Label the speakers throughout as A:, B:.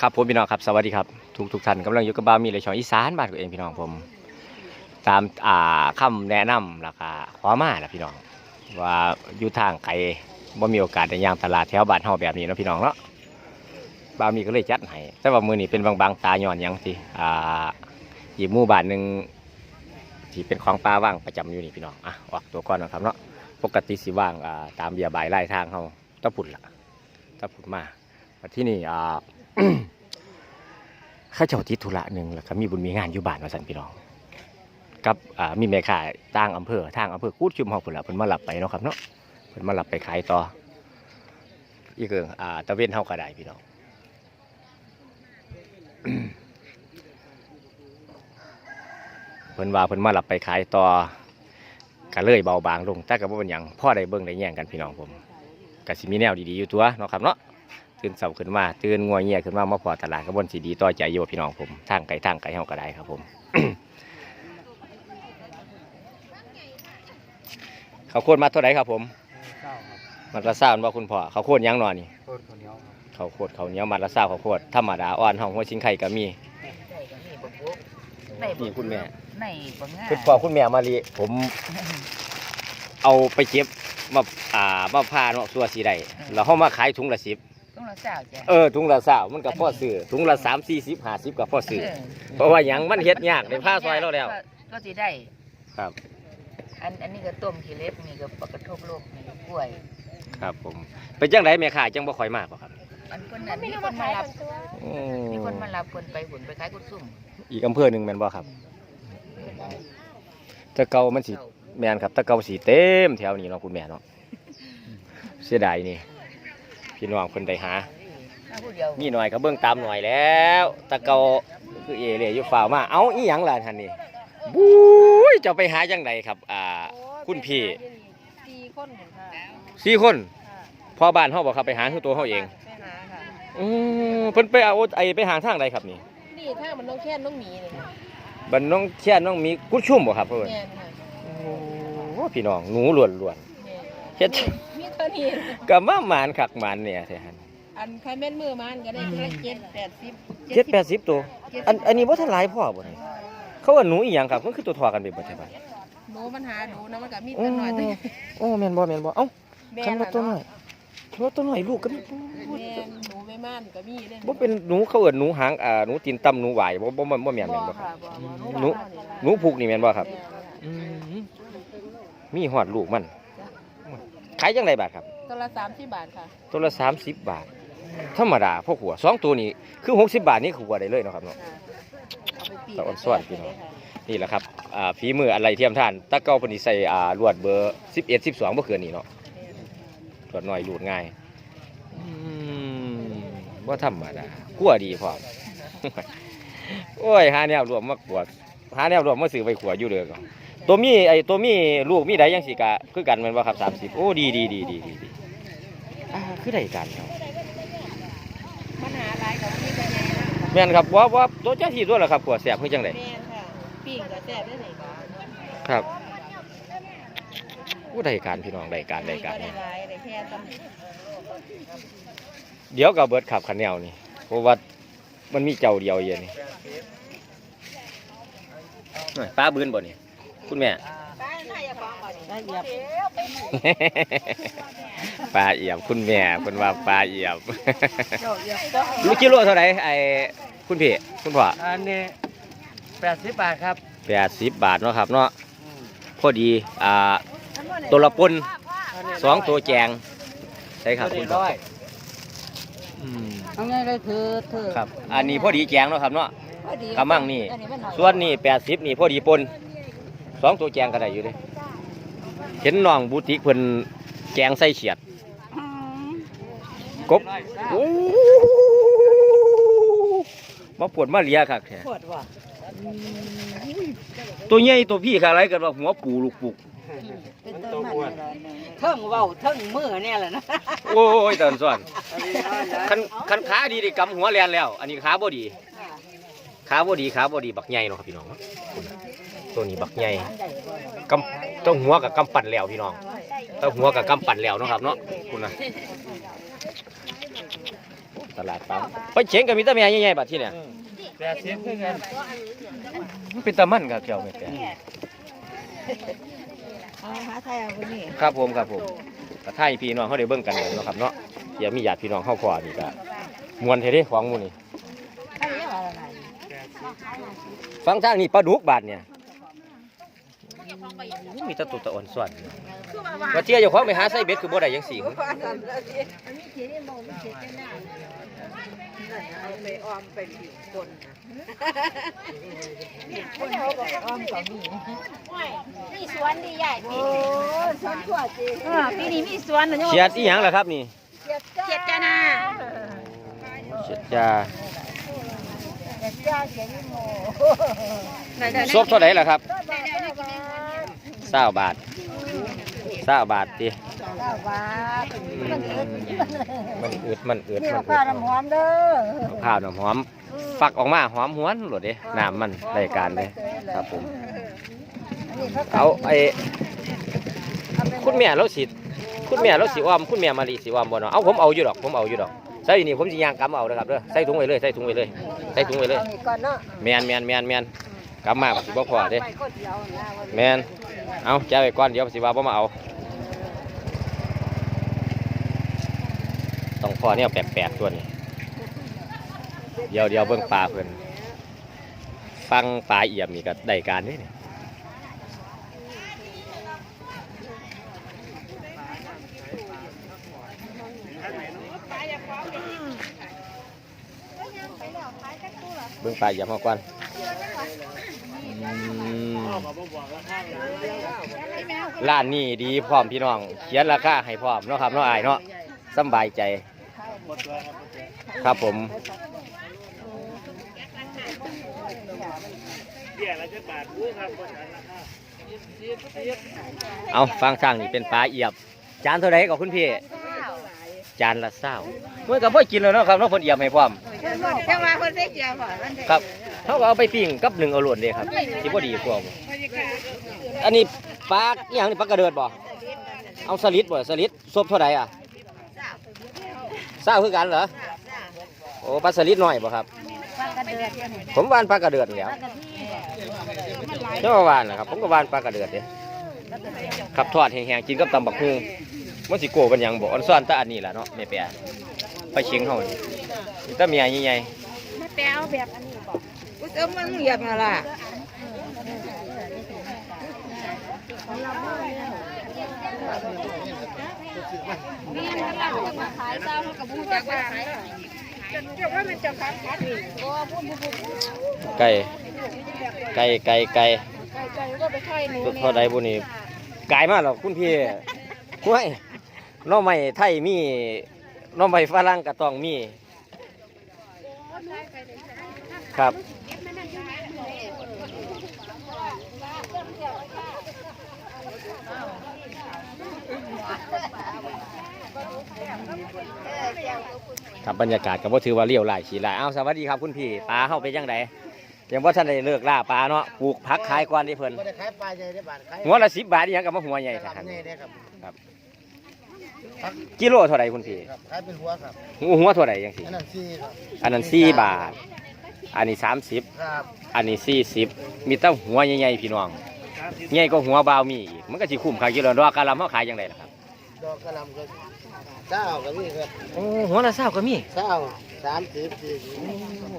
A: ครับผมพี่น้องครับสวัสดีครับทุกทุกท่านกำลังอยู่กับบ้ามีเลยช่องอีสานบ้านตัวเองพี่น้องผม ตามอ่าคำแนะนำราคาขอมานะพี่น้อง ว่าอยู่ทางไกลบ่มีโอกาสได้ย่างตลาดแถวบ้านเฮาแบบนี้นะพี่น้องเนาะบ้ามีก็เลยจัดให้แต่ว่ามือนี้เป็นบางบางๆตาย้อนยังสิอ่าอีกหมู่บ้านหนึ่งที่เป็นของป้าว่างประจำอยู่นี่พี่น้องอะออกตัวก่อนนะครับเนาะปกติสิว่างอ่าตามเบียบายไล่ทางเฮาตะพุ่นละตะพุ่นมาที่นี่อ่า ข้าเจ้าทิศธุระหนึ่งแล้วก็มีบุญมีงานอยู่บ้านมาสั่นพี่น้อง กับอ่ามีแม่ค้าต่างอำเภอทางอำเภอกูดชุมเฮาพุ่นละเพิ่นมารับไปเนาะครับเนาะเพิ่นมารับไปขายต่ออีกเอิงอ่าตะเวนเฮาก็ได้พี่น้องเพิ่นว่าเพิ่นมารับไปขายต่อก็เลยเบาบางลงแต่ก็บ่เป็นหยังพ่อได้เบิ่งได้แย่งกันพี่น้องผมก็สิมีแนวดีๆอยู่ตัวเนาะครับเนาะ ตื่นเสาขึ้นมาตื่นงัวเงียขึ้นมามาพอตลาดกระบวนสีดีต่อใจโยพี่น้องผมทางไก่ทางไก่เฮาก็ได้ครับผมเขาวโคตรมาเท่าไหร่ครับผม
B: เก้าครับ
A: มัดละเศร้าว่าคุณพ่อเขาวโคตรยังหนอนี่
B: โคตรข้าวเหนียวครับ
A: เขาวโคตรเขาวเหนียวมัดละเศร้าเขาวโคตรธรรมดาอ่อนห้องหัวชิงไข่ก็มีนี่คุณแม่
C: ในบางงา
A: คุณพ่อคุณแม่มาลีผม เอาไปเก็บมาอ่ามาพาเนาะสัวสีได้แล้วเฮามาขายถุงละสิบ
C: ต้องเราสาวจ้ะ
A: เออถุงละเศร้ามันก็พอซื้อถุงละสามสี่สิบห้าสิบก็พอซื้อเพราะว่าหยังมันเฮ็ดยากในผ้าซอยเราแล้ว
C: ก็สิได้
A: ครับ
C: อันอันนี้ก็ต้มขี้เล็บนี่ก็ปกระทบโลกนี่ก็กล้วย
A: ครับผมเป็นจังไดแม่ค้าจังบ่ค่อยมากบ่ครับ
C: อันคนนั้นมีคนมารับ
A: อื
C: มีคน
A: ม
C: มารับคนไปหุ่นไปขายกุดซุ่ม
A: อีกอำเภอหนึงแม่นบ่ครับแตะเกามันสิแม่นครับแตะเกาสิเต็มแถวนี้เนาะคุณแม่เนาะเสียดายนี่ พี่น้องเพิ่นได้หา
C: มาผู้เดียว
A: มีหน่อยก็เบิ่งตามหน่อยแล้วแตะเกาคือเอเลยอยู่ฝ่าวมาเอ้าอีหยังล่ะท่านนี่บุ้ยเจ้าไปหาจังไดครับ อ่า คุณพี่
D: สี่คนเห็นค่ะ
A: สี่คน
D: ค่ะ
A: พ่อบ้านเฮาบ่ครับไปหาคือตัวเฮาเอง
D: ไปหาค่ะ
A: อืมเพิ่นไปเอาไอ้ไปหาทางใดครับนี่
D: นี่ถ้ามันน้องแค่นน้องหมีเลยค่ะ
A: บันน้องแค่น้องมีกุดชุ่มบ่ครับเพิ่น
D: แม่นค่ะ
A: โอ้พี่น้องหนูล้วน
D: แม่น
A: ๆเฮ็ด
D: มี เท่านี้
A: ก็มาหมานคักหมานเนี่ยแท้หั่น
D: อันใครแม่นมือมันก็ได้ทีละเจ็ดแปดสิบ
A: เจ็ดแปดสิบตัว อันอันนี้บ่ทันหลายพ่อบ่นี่เขาว่าหนูอีหยังครับมันคือตัวทอกันไปบ่ใช่ป่ะ
D: หนูมันหาหนูนะมันก็มี
A: โอ้
D: ตัวหน่อยตัว
A: โอ้แม่นบ่แม่นบ่เอ้า
D: แม่
A: คัน
D: น
A: ว่าตัวน้อยตัวตัวน้อยลูกก็มี
D: แม่นหนูไม่ม่านก็มีเด้
A: บ่เป็นหนูเขาเอิ้นหนูหางอ่าหนูตีนต่ำหนูหวายบ่บ่บ่บ่แม่น
D: บ่
A: แม่นบ่ค
D: ค่ะ
A: รับ
D: บ่บ่
A: หนู
D: บ้าเฮานี่ล่ะ
A: หนูผูกนี่แม่นบ่ครับ
D: แม่นค่ะ
A: อืมมีฮอดลูกมัน ขายจังไดบาทครับ
D: ตัวละสามสิบบาทค่ะ
A: ตัวละ30บาท ธรรมดาพวกหัวสองตัวนี้คือ60บาทนี่คือหัวได้เลยเนาะครับเนาะ
D: ค่ะเอาไปปีก
A: ตะอ่อนส่วนพี่น้อง นี่แหละครับอ่าฝีมืออะไรเทียมท่านตะเก้าเพนสิใส่อ่าลวดเบอร์11 12บ่เกินนี่เนาะลวดน้อยลูดง่ายอืมบ่ธรรมดาคั่วดีพร้อม โอ้ยหาแนวรวมมากวดหาแนวรวมมาซื้อไปขัวอยู่เด้อก็ ตัวมีไอ้ตัวมีลูกมีใดยังสิกะคือกันแม่นบ่ครับ30โอ้ดีดีดีดีดีดีอ่าคือได้กันครับ
D: ปัญหาหลายกับพี่ก็ใหญ่มากค่ะ
A: แม่นครับว่าว่าตัวเจ้าที่ตัวล่ะครับขัวแซ่บคือจังได
D: แม่นค่ะปีกก็แซ่บได้ไหนคะ
A: ครับอู้ได้การพี่น้องได้การได้การ
D: ได้
A: เนี่ย
D: หลายได้แค่ตำ
A: เดี๋ยวก็เบิดขับขันแนวนี่เพราะว่ามันมีเจ้าเดียวเย็นนี่เอ้ยป้าบืนบ่นี่ คุณแม่
D: ได้เหยียบ
A: ปลาเอียบคุณแม่เพิ่นว่าปลาเอียบ
D: เจ้าเหยียบเจ้า
A: ลูกกิโลเท่าไหร่ไอ้คุณพี่คุณพ่อ
B: อันนี้แปดสิบบาทครับ
A: แปดสิบบาทเนาะครับเนาะพอดีอ่าตัวละปนสองตัวแจงใช่ครับ
B: ตัว
A: คุ
B: นี้
A: ณพ่อ
B: ร้อย
A: อืม
C: เอาไงเลยคือเธอ
A: ครับ อันนี้พอดีแจงเนาะครับเนาะ
C: พอดี
A: กำมั่งนี่
C: อัมัหอย
A: ส่วนนี่แปดสิบนี่พอดีปน สองตัวแจงก็ได้อยู่เลยเห็นน้องบูติกเพิ่นแจงใส่เฉียด
C: อืม
A: กบโอ้มาปวดมาเลียคักแท้
C: ปวดว่ะ
A: ตัวใหญ่ตัวพี่ค่ะอะไรกันว่าหัวปูลูกปุก
C: เป็นต้นมันเลยเทิงเว้าเทิงมือเนี่ยแหละนะ
A: โอ้ยเตือนส่วนคันคันขาดีได้กำหัวแลนแล้ว อันนี้ขาบ่ดีขาบ่ดีขาบ่ดีบักใหญ่เนาะครับพี่น้อง ตัวนี้บักใหญ่กำต้องหัวกับกำปั่นแล้วพี่น้องต้องหัวกับกำปั่นแล้วเนาะครับเนาะคุณนะตตลาดปลาไปเฉียงก็มีแต่แม่ใหญ่ๆบัดที่เนี่ย
B: แปดสิบคือกัน
A: มันเป็นตะมันครับเกี่ยวไม่แปลก
D: เอาหาไทยเอาคนนี้
A: ครับผมครับผมกระท่ายพี่น้องเขาได้เบิ่งกันเนาะครับเนาะเดี๋ยวมีญาติพี่น้องเข้าพอนี่ก็มวนเท่เด้ของหมู่นี่
D: อันนี้อะไร
A: ฟังทางนี่ปลาดุกบาดเนี่ย มีแตะตุตะอ่อนส่วนว่าเที่ยเจ้าของไปหาไส้เบ็ดคือบ่ได้จังซี่
C: เอาไปออมไปผิดคนนะ
D: เขาบอกอ้อมกับมี
E: มีสวนดีใหญ่
D: โอ้สวนทั่วจริง
E: เออปีนี้มีสวนนะโยม
A: เชียดอีหยังล่ะครับนี่
E: เจ็ดจ้านา
A: เชียดจ้า
D: แต่จ้าเสียงโม
A: ซบเท่าไหร่ล่ะครับ 20บาท20บาทติ
D: เก้าบาท
A: มันอึดมันอึด
D: นี่
A: มัน
D: มะพ
A: อึ
D: ร้าว
A: ด
D: น้ำหอมเด้อ
A: ข้าวน้ำหอม ฟักออกมาหอมหวนโลดเด้น้ำมันรายการเลยครับผม
D: นี่เขา
A: เอาไอ้คุณแม่เราสิคุณแม่เราสิอ้อมคุณแม่มาลีสิอ้อมบ่เนาะเอาผมเอาอยู่ดอกผมเอาอยู่ดอกใส่นี่ผมสิย่างกำเอาเด้อครับเด้อใส่ถุงไว้เลยใส่ถุงไว้เลยใส่ถุงไว้เลย
D: เอานี่ก่อนเนาะ
A: แมนแมนแมนแมน กำมาสิบ่พอเด้
D: ไปคนเดียวนะวัน
A: แมนเอาแจ้ไว้ก่อนเดี๋ยวสิว่าบ่มาเอาต้องพอเนี่ยแปลกๆตัวนี้เดี๋ยวเดี๋ยวเบิ่งปลาเพิ่นฟังปลาเอี่ยมนี่ก็ได้การเด้นี่เบิ่งปลาเอี่ยมเฮาก่อนอืม ร้านนี้ดีพร้อมพี่น้องเขียนราคาให้พร้อมเนาะครับเนาะอายเนาะสำบายใจ ครับผมเอาฟังช่างนี่เป็นปลาเอียบ จานเท่าไหร่กับคุณพี่จานละเศร้าเมื่อกับพ่อกินแล้วเนาะครับเนาะเพิ่นเอียบให้พร้อม
E: จังหวะคนได้เกี่ยวบ่มันได้
A: ครับ เขาก็เอาไปปิ้งกับหนึ่งเอาหลวนเด้ครับที่พอดีกว่าบ่อันนี้ปลาอหย่างนี้ปลากระเดิดบ่เอาสลิดบ่สลิดซบเท่าไหร่อะเศร้าคือกันเหรอโอ้ปลาสลิดน้อยบ่ครับ
D: ปลากระเดือดเนี่ย
A: ผมวานปลากระเดือดนี่แหล้ว
D: ปลากระที่
A: เจ้าวานนะครับผมก็วานปลากระเดือดเด้ขับทอดแห้งๆกินกับตำบักฮูมันสิโกเป็นหยังบ่อันซ้อนแตาอันนี้ล่ะเนาะแม่แปรไปเชียงเฮานี่มีแตาเมียใหญ่
E: มาแปลเอาแบบอันนี้บ่
C: กูจะมันเหยียบมาล่ะ
E: นี่มันเราจะมาขายเจ้าเขากับผู้จักว่าขายเจ้าว่ามันจะขายขายนี่โอ้ผู้ผู้ผู้
A: ๆไก่ไก่ไก่ไก่
E: ไก่ไก่ก็ไปไข่หนู
A: ตัว
E: นี่
A: เท่าใดบุนี่กายมากหรอกคุณพี่ห้วยน้องใหม่ไทยมีน้องใหม่ฝรั่งก็ต้องมีครับ ครับบรรยากาศก็บ่ถือว่าเลี้ยวหลายฉีหลายอ้าวสวัสดีครับคุณพี่ปลาเข้าไปยังไงยังว่าท่านได้เลิกล่าปลาเนาะปลูกผักขายก่อนที่เพิ่น
B: ไม่ได้ขายปลาใหญ่ได้บาทขาย
A: หัวละสิบบาทอีหยังกับมาหัวใหญ่
B: ครั
A: ท่า
B: บ
A: น
B: ใหญ่ได้ครับ
A: กิโลเท่าไหร่คุณพี่
B: ครับขายเป็นหัวครับ
A: หัวหัวเท่าไหร่ยังสิ
B: อันนั้นสี่ครับ
A: อันนั้นสี่บาท อันนี้สามสิบ
B: ครับ
A: อันนี้สี่สิบมีแต่หัวใหญ่ๆพี่น้องใหญ่ก็หัวบาวมีอีกมันก็สิคุ้มค่ากิโลดอกกะหลำเขาขายยังไงล่ะครับ
B: ดอกกระหลำก็เจ้าก็มีครับ
A: โอ้หัวละเศร้าก็มี
B: เจ้าสามสิบสี่สิบ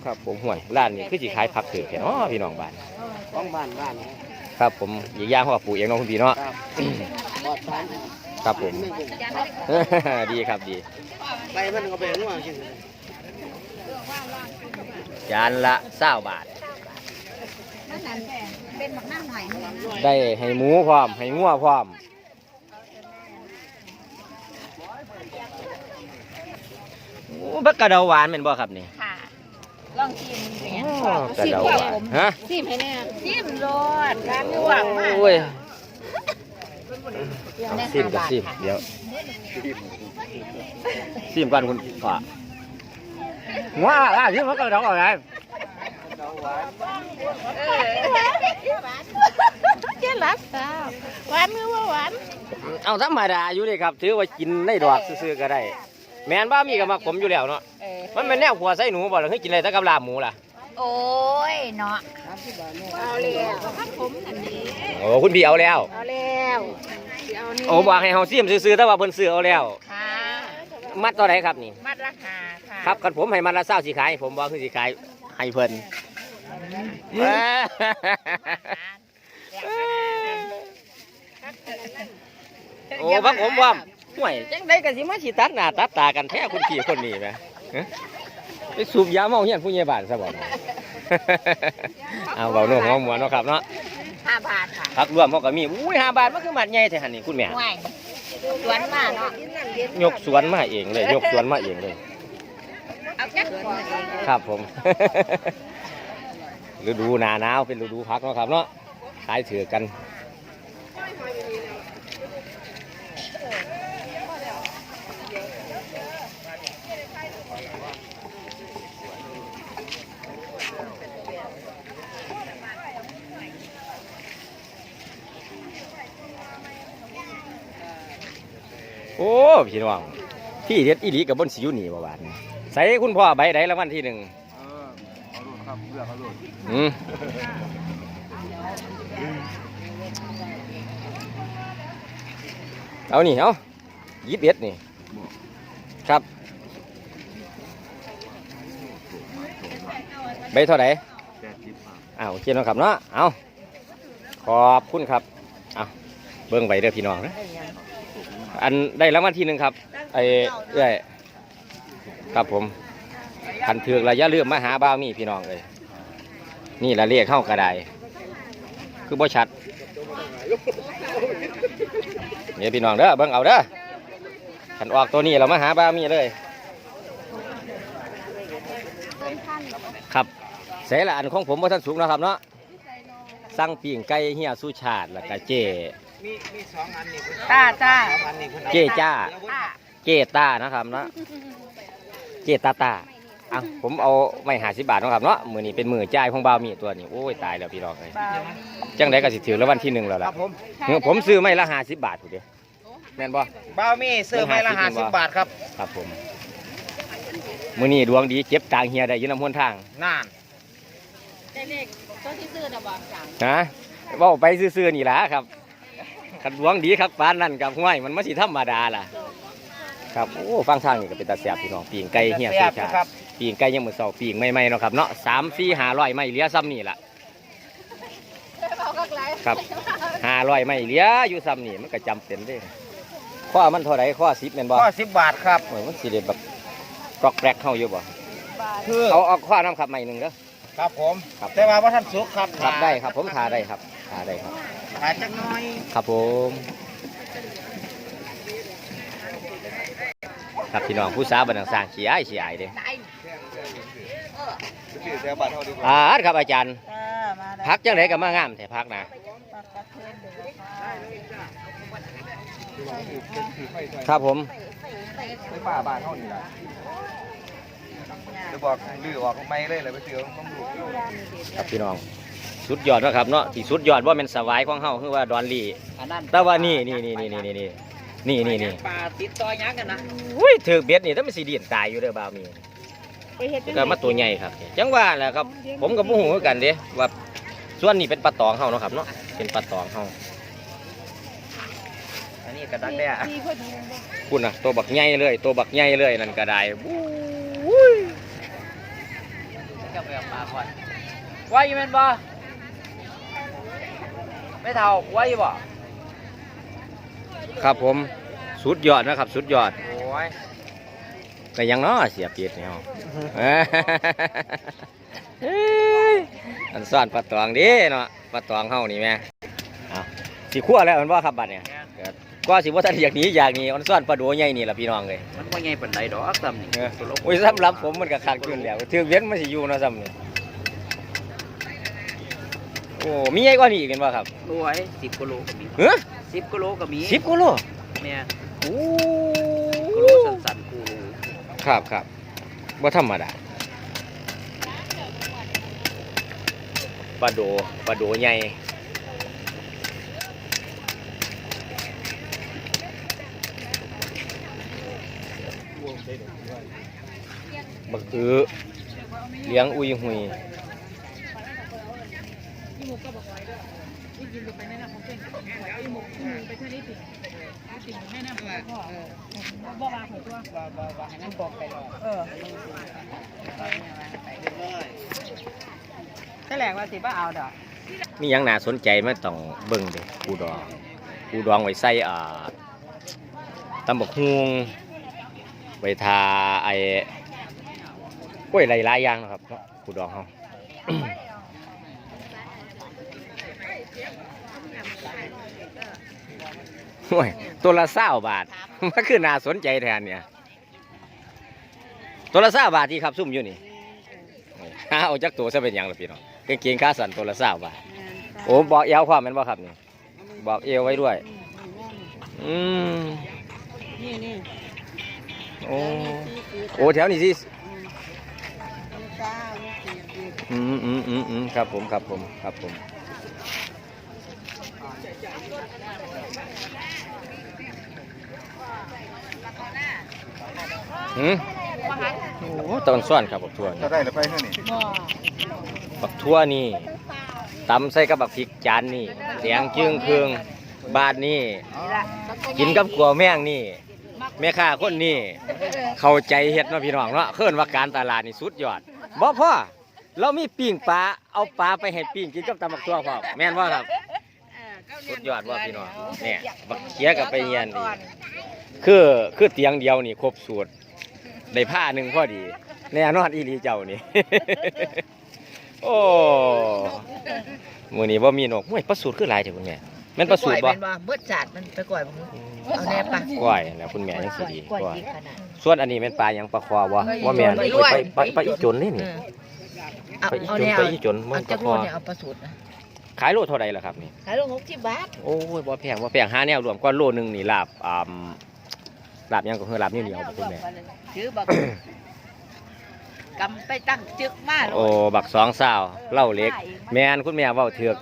A: ครับผมห่วยร้านนี้คือสิขายผักถือแค่เนาะพี่น้องบ้าน
B: ของบ้านบ้าน
A: ครับผมอีกอย่างเขาก็ปลูกเองเนาะคุณพี่เนาะ
B: ครับปลอดสาร
A: ครับผม
B: ไม่กุ้ง
A: ดีครับดี
B: ไปมันก็ไปง่วงกิน
A: จานละเศร้าบาท
E: มันนั่นเป็นหมักหน้าหน่อยนี่นะ
A: ได้ให้หมูพร้อมให้งัวพร้อมโอ้ บักกระเดาหวานเป็นบ่ครับนี่
E: ค่ะ ลองชิมเนี่ย
A: อ๋อกระเดาหวานฮะ
E: ชิมให้แน่ชิมโลดร้านนี้หวังมาก
A: โอ้ยเอาซิมกับซิมเดี๋ยวซิมกันคุณพ่อว้าล่ะซิมมันกระเดาอะไร
E: เจ๊รักสาวหวานมือว่าหวาน
A: เอาธรรมดาอยู่เลยครับ ถือว่ากินได้ดอกซื่อๆก็ได้ แม่นบ้ามีกับมาผมอยู่แล้วเนาะ
E: เออ
A: มันเป็นแนวขัวไส้หนูบ่หรือให้กินอะไรแต่กับลาบหมูล่ะ
D: โอ้ยเนาะเอาแล้วครับผมอันนี้
A: โอ้คุณพี่เอาแล้ว
D: เอาแล้วสิเอานี่
A: โอ้บอกให้เฮาซิมซื้อๆแต่ว่าเพิ่นซื้อเอาแล้ว
D: ค่ะ
A: มัดเท่าไหร่ครับนี่
D: มัดราคาค่ะ
A: ครับคันผมให้มัดละ20สิขาย ผมบ่คือสิขายให้เพิ่นโอ้พักผมว่า ห่วยจังได๋ก็สิมาสิตัดหน้าตัดตากันแท้คุณพี่คนนี้แหมฮะไปสูบยาเมาเฮียนผู้ใหญ่บ้านซะบ่เนาะเอาเบาหนุ่มหัวหมวนเนาะครับเนาะ
D: ห้าบาทค่ะ
A: พักรวมเขาก็มีอุ้ย5บาทมันคือมัดใหญ่แท้หั่นนี่คุณแม่
D: ห่วยสวนมาเนาะ
A: ยกสวนมาเองเลย ยกสวนมาเองเลย
D: เอาจักสวนเอง
A: ครับผมฤดูหนาหนาวเป็นฤดูพักเนาะครับเนาะขายถือกัน โอ้พี่น้องที่เด็ดอีหลีกับบนสิอยูนี่บ่บาดนี้ใส่คุณพ่อใบใดรางวัลที่หนึ่ง
B: เออเอาลูกครับเลือกเอาลูก
A: อืมเอานี่เอายิบเอ็ดนี่ ครับ ใบเท่าไหร่
B: แปดสิบครับ
A: อ้าวโอเคเนาะครับเนาะเอาขอบคุณครับเอาเบิ้งใบเด้อพี่น้องนะ อันได้รางวัลที่หนึ่งครับไอ้เอ้ยครับผมคันถือกระยะเลื่อมมาหาบ้าวมีพี่น้องเลยนี่ละเรียกเข้ากระไดคือบ่ชัดเนี่ยพี่น้องเด้อเบิ้งเอาเด้อขันออกตัวนี้เรามาหาบ้าวมีเลย ครับเสละอันของผมว่าท่านสูงเนาะครับเนาะสั่งปิ่งไก่เฮียสุชาติแล้วก็เจ
B: มีมีสองอันนี่คุณ
D: จ้าจ้า
B: สองอันนี่คุณ
A: เจจ้า
D: จ้า
A: เจตานะครับเนาะเจตาตาอะผมเอาไม่หาสิบบาทเนาะครับเนาะมือนี้เป็นมือจ่ายของบ่าวมีตัวนี้โอ้ยตายแล้วพี่น้องเลย
D: บาว
A: จังไดก็สิถือแล้ววันที่หนึ่งแล้ว
B: ค
A: ล่ะ
B: รับผม
A: เออผมซื้อไม่ละห้าสิบบาทถูกเดียวแม่นบ่
B: บ้าวมีซื้อไม้ละห้าสิบบาทครับ
A: ครับผมมือนี้ดวงดีเจ็บต่างเฮียได้อยืนลำพนทาง
B: น่าน
D: ได้เลขต้นที่ซื้อนะบอกจัง
A: นะเว่าไปซื่อๆนี่ล่ะครับ ขันดวงดีครับปานนั่นกับห้วยมันไม่สิธรรมดาล่ะ ครับโอ้ฟังทางนี่ก็เป็นตาแสบพี่น้องปีงไก่เฮีย
B: แซ่
A: สุ
B: บ
A: ชา
B: ครับ
A: ปีงไก่ยังมือเสาปีงใหม่ๆเนาะครับเนาะสามสี่ห้าร้อยไม่เหลี้ยซ้ำนี่ล่ะครับห้าร้อยไม่เหลี้ยอยู่ซ้ำนี่มันก็จำเป็นเด้ข้อมันเท่าไหรข้อสิบแม่นบ่
B: ก็สิบบาทครับ
A: โอ้ยมันสิได้แบบกรอกแกรกเข้าอยู่บ่
B: คือ
A: เอาเอาข้อน้ำขับใหม่หนึ่งเด้อ
B: ครับผม
A: ครับ
B: แต่ว่าว่าท่านสุกครับ
A: ครับได้ครับผมทาได้ครับทาได้ครับ
B: ขายจักหน้อย
A: ครับผมครับพี่น้องผู้สาวบันดังสร้างขี้อายขี้อายเด้
B: เดี๋ยวบาทเท่าดีกว่า
A: อ่าครับอาจารย์
D: จ้ามาได้
A: พักจังไดก็มางามแต่พักนะ
D: ปักกระเทียมเดือดค่ะ
A: ครับผม
B: ไม่ป่าบาทเท่านี้ละจะบอกลือออกไม่เลยเลยไปเสือต้องดู
A: ครับพี่น้อง สุดยอดเนาะครับเนาะที่สุดยอดว่าเป็นสวายของเฮาคือว่าดอนลี่
C: อันนั้น
A: แต่ว่านี่นี่นี่นี่นี่นี่นี่นี่นี่
C: ปลาติดต่อยักกันนะ
A: อุ้ยถือเบ็ดนี่ถ้ามันสีดีนตายอยู่เด้อบ่าวมี
D: ไปเฮ็ดจัง
A: ก็มาตัวใหญ่ครับจังว่าแหละครับ ผมกับผู้หูคือกันเด้ว่าส่วนนี้เป็นปลาตองเฮาเนาะครับเนาะเป็นปลาตองเฮา
B: อันนี้กระดักแด้
D: ดีพอดีบ่
A: คุณนะตัวบักใหญ่เลยตัวบักใหญ่เลยนั่นก็ได้บู๊
C: จะไปเอาปลาก่อนว่าอยู่แม่นบ่ ไม่เท่าว่าอยู่บ่
A: ครับผมสุดยอดนะครับ สุดยอด
B: โอ้ย
A: ก็ยังเนาะเสียเปียดเนี่ยเอ้ยอันซ่อนปลาตองเดิเนาะปลาตองเฮานี่แม่เอาสิคั่วแล้วมันว่าครับบัดเนี่ยก็สิว่าท่านอยากหนีอยากหนีอันซ่อนปลาโดใหญ่นี่ล่ะพี่น้องเลย
C: มันว่าไงปานใดดอกซ้ำนี่
A: เออโอ้ยสำหรับผมมันก็ขาดขึ้นแล้วถือเว้นมันสิอยู่เนาะซ้ำนี่ โอ้มีใหญ่กว่านี้อีกเป็นบ่ครับ
C: รวยสิบกิโลก็มี
A: เฮ้ย
C: สิบกิโลก็มี
A: สิบกิโล
C: แม่
A: โอ้
C: กิโลสั้นๆกูรู้
A: ครับครับว่าธรรมดาปลาโดปลาโดใหญ่บักอือเลี้ยงอุยหุย
E: อีห มูก็บอกไว้ด้วยอีกินไปแนะนำของเพื่อนอีหมูอีหมูไปเท่านี้ติติแม่น้ำพ่อบ่บาหัวตัว
C: บ่บ่บ่ให้มันบอกไปหรอกเออแถลงว่าสิบ่เอาดอก
A: มียังน่าสนใจไหมาต้องเบิ่งเด้ปูดองปูดองไว้ใส่อ่าตำบักฮวงไว้ทาไอ้กล้วยหลายๆอย่างนะครับเนาะปูดองเฮา โอ้ยตัวละเศร้าบาทมันคือน่าสนใจแทนเนี่ย ตัวละเศร้าบาทที่ครับซุ่มอยู่นี่โอ้ยหาเอาจักตัวซะเป็นหยังล่ะพี่น้องกางเกงขาสั้นตัวละเศร้าบาทโอ้บอกเอวความแม่นบ่ครับนี่บอกเอวไว้ด้วย อืม
C: นี่นี่
A: โอ้โอ้แถวนี้สิ
C: เก้านี่สี่สิบ
A: อืมอืมอืมอืมครับผมครับผมครับผม หืมโอ้ตอนซ่อนครับบักทั่วนี่
B: จะได้หรือไปเท่านี้
A: บักทั่วนี่ตำใส่กับบักพริกจานนี่แดงจึงเครื่องบาทนี่กินกับกัวแม่งนี่ แม่ค้าคนนี่เข้าใจเฮ็ดเนาะพี่น้องเนาะเคลื่อนว่าการตลาดนี่สุดยอดบ่พ่อเรามีปิ้งปลาเอาปลาไปให้ปิ้งกินกับตำบักทั่วพ่อแม่นบ่ครับสุดยอดว่าพี่น้องเนี่ยบักเขียกับไปเฮียนดีคือคือเตียงเดียวนี่ครบสูตร ได้ผ้าหนึ่งพอดี แน่นอนอีหลีเจ้านี่ โอ้มื้อนี้บ่มีนกมวยประสูตรคือหลายเถอะคุณแม่แม่นประสูตรบ่
C: เป็นว่าเบิดจาดมันไปก่อยบ่เอาแน่ปะ
A: ก้อยแล้วคุณแม่ยังสิดี
C: ก่อย
A: ก้อย
C: ดีขนาด
A: ส่วนอันนี้แม่นปลาหยังปลาคอบ่ว่าแม่น
C: ไป
A: ไป
C: ด้วย
A: ไปไปอีจนนี่นี่
C: เอา
A: ไปอี
C: เอา
A: จน
C: แน่
A: ไป
C: เอา
A: อีจนมั
C: เอา
A: นป
C: จั
A: ลากค
C: โล
A: อ
C: เนี่ยเอาประสูตรนะ
A: ขายโลเท่าใดล่ะครับนี่
C: ขายโลหกสิบบาท
A: โอ้ยบ่แพงบ่แพงหาแนวรวมก็โลหนึงนี่ลาบอ่า ลาบหยังก็คือลาบเหนียวๆบ่คุณแม่
C: ถือบักกำไปตั้งจึกมา
A: โอ้บักสองสาวเล่าเล็ก แม่นคุณแม่เว้าเถือก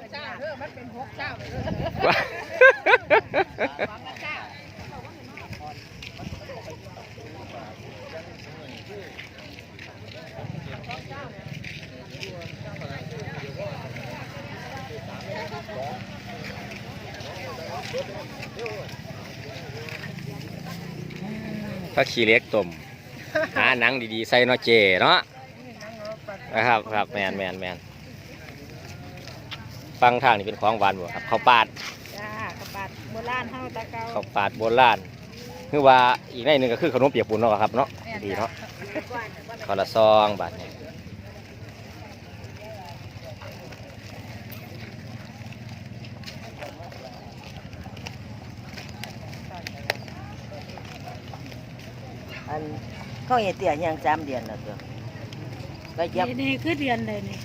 A: กขี้เหล็กต้มหาหนังดีๆ ใส่เนาะเจเนาะนะครับครับแมนแมนแมนฟังทางนี่เป็นของหวานบ่ครับข้าวปาด
E: จ้าขปัดโบราณเฮาตะเกา
A: ข้าวปาดโบราณคือว่าอีกในหนึ่งก็คือขนมเปียกปูนเนาะครับเนาะดีเนาะข้าวละซองบาทนี่
C: อัน เขาเห็ดเตี้ยยังสามเดือนแล้วตัวก็เย็บ
E: นี่คือเดือนเลยนี่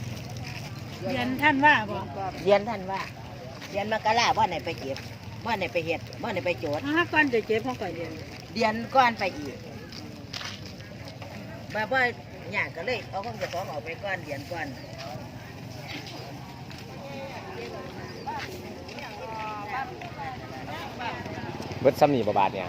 E: เดือนท่านว่าบ่
C: เดือนท่านว่าเดือนมกราว่าไหนไปเก็บว่าไหนไปเห็ดว่าไหนไปโจด
E: ถ้าก่อนจะเจ็บเฮาก่อนเดือน
C: เดือนก้อนไปอีกมาว่าอยากก็เลยเอาของเจะของออกไปก้อนเดือนก้อน
A: เบิดซ้ำนี่บ่บาทเนี่ย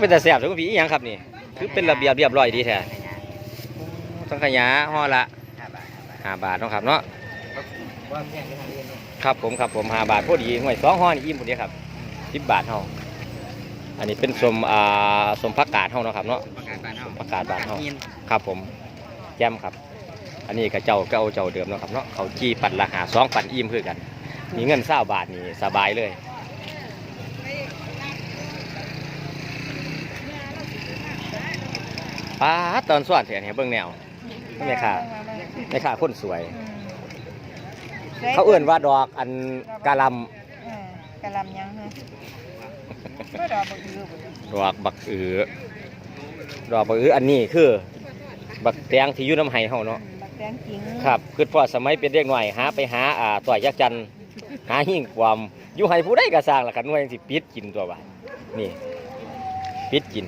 A: ป็นแต่แสบทุกพี่อีหยังครับนี่ คือเป็นระเบียบเรียบร้อยดีแท้ต้องขยะห่อละห้าบาทเนาะครับเนาะ
B: ว่าแม่งไปทางเรียนเนาะ
A: ครับผมครับผมห้าบาทพอดีห่วยสองห่อนี่อิ่มพอดีครับสิบบาทเท่าอันนี้เป็นสมอ่าสมผักกาดเท่าเนาะครับเนาะ
B: ประกาศบ้านเฮา
A: ผักกาดบาทเท่าครับผมแจ่มครับ อันนี้ก็เจ้าเก่าเจ้าเดิมเนาะครับเนาะเขาจี้ปัดละหาสองปัดอิ่มคือกัน มีเงินเศร้าบาทนี่สบายเลย ป้าดตอนสวนเสียเนี่ยเบิ่งแนวแม่ค่ะแม่ค่ะคนสวย เขาเอื่นว่าดอกอันกะหล
E: เออก
D: กะลำยังฮะก็ดอกบักอือบ่
A: ดอกบักอือดอกบักอืออันนี้คือ บักแตงที่อยู่น้ำไห้เฮาเนาะ
D: บักแตงจริง
A: ครับคือพอสมัยเป็นเด็กหน่อยหาไปหาอ่าตัวยักษ์จันทร์หาหิ่งความอยู่ให้ผู้ใดก็สร้างแล้วกันหน่วยสิปิดกินตัวว่านี่ ปิดกิน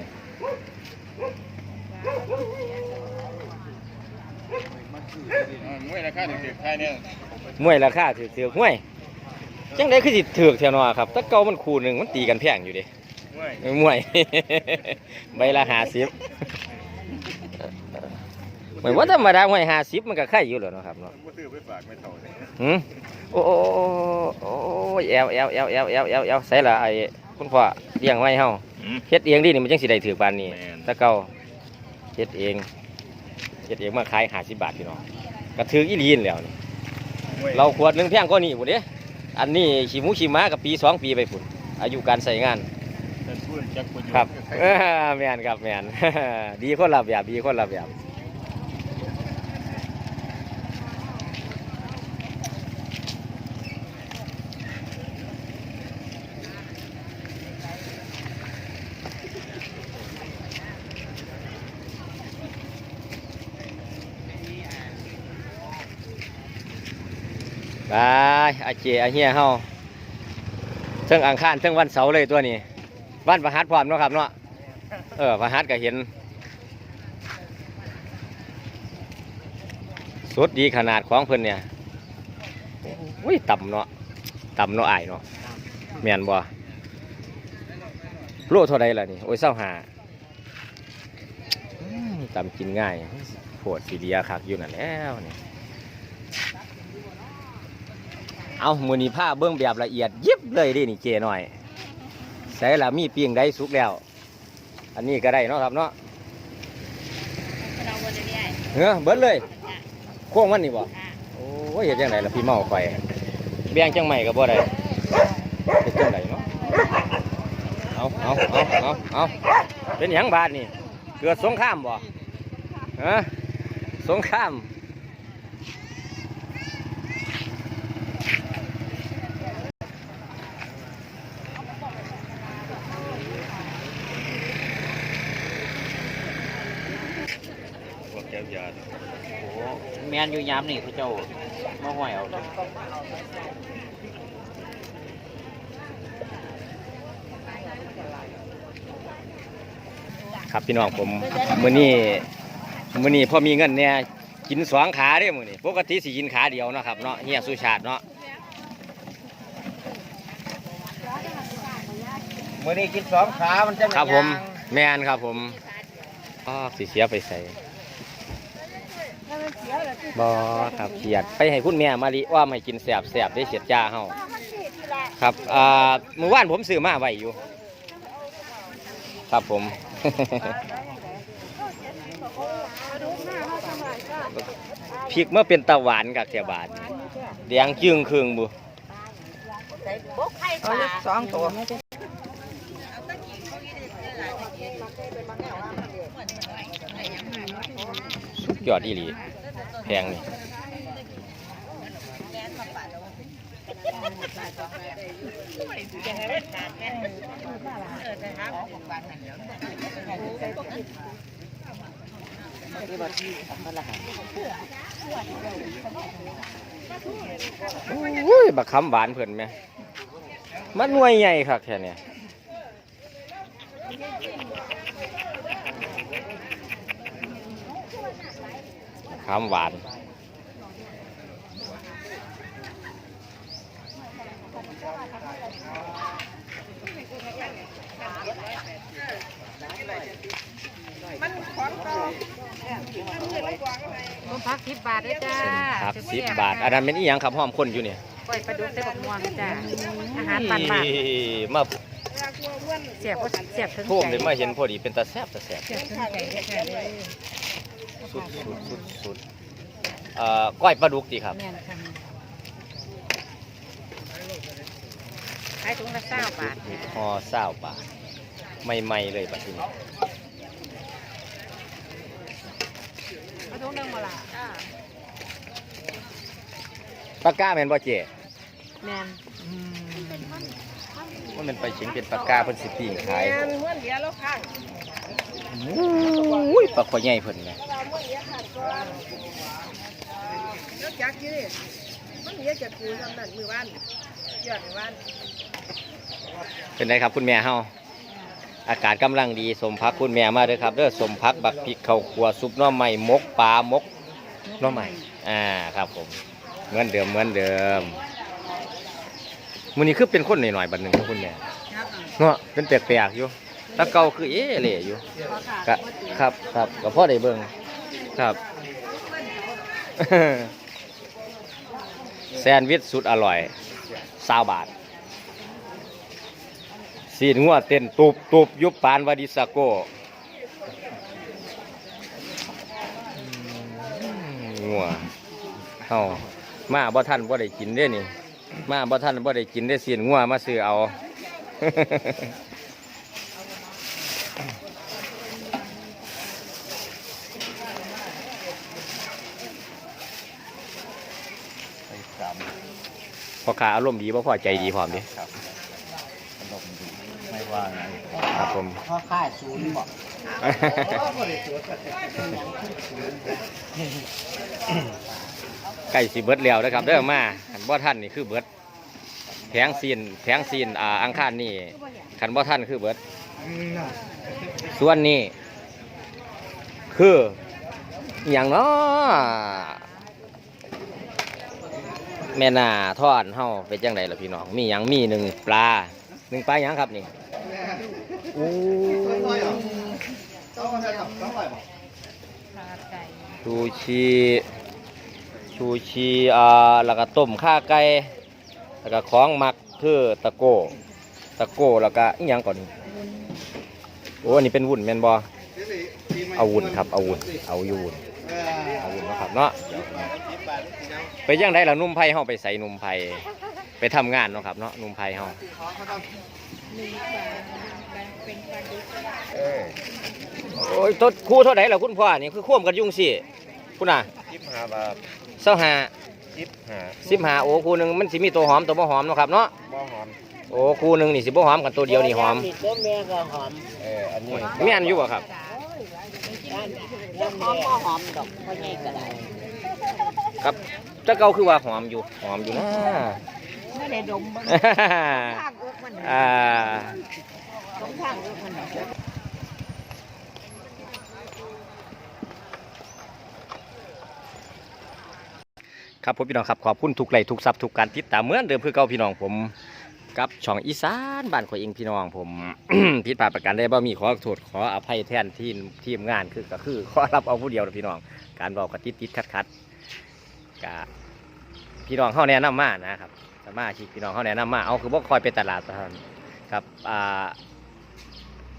B: มวยราคาถึงๆค่ายเนี่ย
A: มวยราคาถือถือมวยจังได้คือสิถือแถวเนอครับถ้าเก่ามันคู่หนึ่งมันตีกันแพงอยู่ดิ
B: มวย
A: ใบละ50เหมือนว่าธรรมดามวย50มันก็ไข่อยู่แล้วเนาะครับเนาะหืมโอ้โอ้โอ้โอ้โอ้ยแอวแอวแอวแอวแอวแอวแอวใส่ละไอ้คุณพ่อเลี้ยงไว้เฮาเฮ็ดเองดินี่มันจังสิได้ถือปานนี้ถ้าเก่า เฮ็ดเองเฮ็ดเองมาขาย50บาทพี่น้องก็ถืออีหลีนแหล้วนี่เราขวดหนึงแพงกว่านี้พุ่นเด้อันนี้ขี้หมูขี้หม้ากับปีสองปีไปพุ่นอายุการใช้งาน
B: เป็นผู้จักประโยชน์
A: ครับเออแม่นครับแม่นดีคนละแบบดีคนละแบบ ไปอาเจอาเฮียเฮาเทิงอังคารเทิงวันเสาร์เลยตัวนี้วันประหัสพร้อมเนาะครับเนาะเออประหัสก็เห็นสุดดีขนาดของเพิ่นเนี่ยอุ้ยต่ำเนาะต่ำเนาะอายเนาะแมนบ่โลเท่าใดล่ะนี่ โอ้ยเศร้าหาต่ำกินง่ายโผดสีเดียคักอยู่นั่นแล้วนี่ เอามือนี้ผ้าเบื้องแบบละเอียดยิบเลยเดินี่เจหน่อยใส่ละมีเปียงได้สุกแล้ว อันนี้ก็ได้เนาะครับเนาะ
D: เราบ่ได้ได้
A: เฮ้อเบิดเลยโค้งมันนี่บ่โอ้ยเฮ็ดจังไดล่ะพี่เมาไฟแบ่งจังใหม่ก็บ่ได้เฮ็ดจังไดเนาะเอาเอาเอาเอาเอาเป็นหยังบาดนี่เกิดสงครามบ่ฮะสงคราม
B: พวกแก้วยา
F: โอ้แมน อยู่ยามนี่เขาเจ้ามาห้อยเอา
A: ครับพี่น้องผมมื้อนี้มื้อนี้พอมีเงินเนี่ยกินสองขาเด้มื้อนี้ปกติสิกินขาเดียวเนาะครับเนาะเฮียสุชาติเนาะ
B: มื้อนี้กินสองขามันจะ
A: ครับผม แม่นครับผมอ๋อสิเสียไปใส่ บอครับเสียดไปให้คุณแม่มาลิว่าไม่กินแสบแสบได้เสียดจ้าเฮาครับอ่าเมื่อวานผมซื้อมาไว้อยู่ ครับผมพริกเมื่อเป็นตะหวานกับเทียบาทแดงจึงครึ่งบุ
C: สองตัว
A: สุดยอดอีหลี พงนี่
C: โอุ้
A: ยบักคำหวานเพิ่อนไหมมันหน่วยใหญ่คักแค่นี่ ยคำหวาน
E: ต้มพักสิบบาทด้วยจ้า
A: ผักสิบบาท อันนั้นเป็นอีหยังครับหอมคนอยู่เนี่ย
E: ก้อยปลาดุกใส่บักม่วงจ้าอาหารบ้านบ้าน
A: มา
E: เสียบก็เสียบถึง
A: ท่วม
E: ใจ
A: เลยมาเห็นพอดีเป็นตาแซ่บตาแซ่บ
E: เสียบถึงใจเลยค่ะเลย
A: สุดสุดสุดสุดเอ่อก้อยปลาดุกดีครับ
E: แม่นค่ะขายถุงละเก้าบาทจ้า
A: ห่อเศร้าบาทใหม่ๆเลยปัจจุบัน
E: เอาถุงหนึงมาละ
A: ปากกาแม่นบ่เจ
E: แม่น
A: ว่ามันไปเฉียงเป็นปากกาเพิ่นสิปิ้งขาย
C: แม่นม้วนเดียวแล้วข้าง
A: อุ้ยปลาคอใหญ่เพิ่นนะ
C: แล้วจักอยู่นี่มันเดียวจะปูทำนั่นมือบ้านยอดมือบ้าน
A: เป็นไงครับคุณแม่เฮาอากาศกำลังดีสมพักคุณแม่มาเด้อครับเด้อสมพักบักพริกข้าวคั่วซุปหน่อไม้มกปลามกหน่อไม้อ่าครับผมเหมือนเดิมเหมือนเดิมมื้อนี้คือเป็นคนหน่อยๆบัดหนึงครับคุณแม่เนาะเป็นแปลกๆอยู่แตะเก่าคือเอ๊ะเละอยู่ก็ครับครับก็พอได้เบิ่ง ครับ แซนด์วิชสุดอร่อยซาวบาท สีนงัวเต้นตูบตูบยุบปานวาดิสาโกงัวเฮามาบ่ท่านบ่ได้กินเด้นี่ มาบ่ท่านบ่ได้กินได้สีนงัวมาซื้อเอา
B: ไปสาม
A: พอขาอารมณ์ดีบ่พอใจดีพร้อมเดิ
B: ครับขนมดีไม่ว่าไง
A: ครับผม
F: พ่อค่าศูนย์บอก
A: ใกล้สิเบิดแล้วนะครับเด้อมาคันบ่ท่านนี่คือเบิดแผงซีนแผงซีนอ่าอังคารนี่คันบ่ท่านคือเบิด ส่วนนี้คืออหย่างเนาะ แม่นาทอดเฮาเป็นจังไดล่ะพี่น้อง มีหยังมีหนึ่งปลาหนึ่งปลาหยังครับนี่โอ้
E: ขาไก่
A: ชูชีชูชีอ่าแล้วก็ต้มข่าไก่แล้วก็ของหมักคือตะโก้ตะโก้แล้วก็อีหยังก่อนนี่โอ้อันนี้เป็นวุ่นแม่นบ่เอาวุ่นครับเอาวุ่นเอาอยู่วุ่นเอาวุ่นเนาะครับเนาะ ไปยังได้ล่ะหนุ่มไผ่เฮาไปใส่หนุ่มไผ่ไปทำงานเนาะครับเนาะหนุ่มไผ่เฮา
E: มีปลาเป็นปลาดุก
B: เออ
A: โอ้ยต้นคู่เท่าไหร่ล่ะคุณพ่อนี่คือควมกันยุ่งสิคุณน่ะ
B: ยิบห้าบาท
A: เศร้าหา
B: ยิบห้า
A: สิบหาโอ้คู่หนึ่งมันสิมีตัวหอมตัวบ่หอมเนาะครับเนาะ
B: บ่หอม
A: โอ้คู่หนึ่งนี่สิบ่หอมกันตัวเดียวนี่หอม
F: ตัวแม่ก็หอม
B: เอออันนี้
A: แม่นอยู่บ่ครับ
F: แล้วหอมก็หอมดอกพ่อใหญ่ก็ได้
A: ครับ ถ้าเก่าคือว่าหอมอยู่หอมอยู่นะ
C: ไม่ได้ดมบ้างข้างเอิกมัน
A: อ่า
C: ดมข้างเอิกมัน
A: ครับผมพี่น้องครับขอบคุณทุกไลค์ทุกซับทุกการติดตามเหมือนเดิมเพื่อเก่าพี่น้องผมกับช่องอีสานบ้านข่อยเองพี่น้องผมผิดพลาดประการใดบ่มีขอโทษขออภัยแทนทีมทีมงานคือก็คือขอรับเอาผู้เดียวนะพี่น้องการบอกกติดติดขัดขัดๆ กะพี่น้องเข้าแนะนำมานะครับสมาชิกพี่น้องเข้าแนะนำมาเอาคือบ่คอยไปตลาดท่านครับอ่า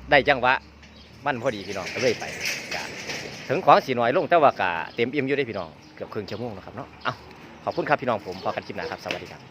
A: ได้จังหวะมันพอดีพี่น้องก็เลยไปกะถึงของสีน้อยลงแต่ว่ากะเต็มอิ่มอยู่ได้พี่น้องเกือบครึ่งชั่วโมงนะครับเนาะเอาขอบคุณครับพี่น้องผมพอกันคลิปหน้าครับสวัสดีครับ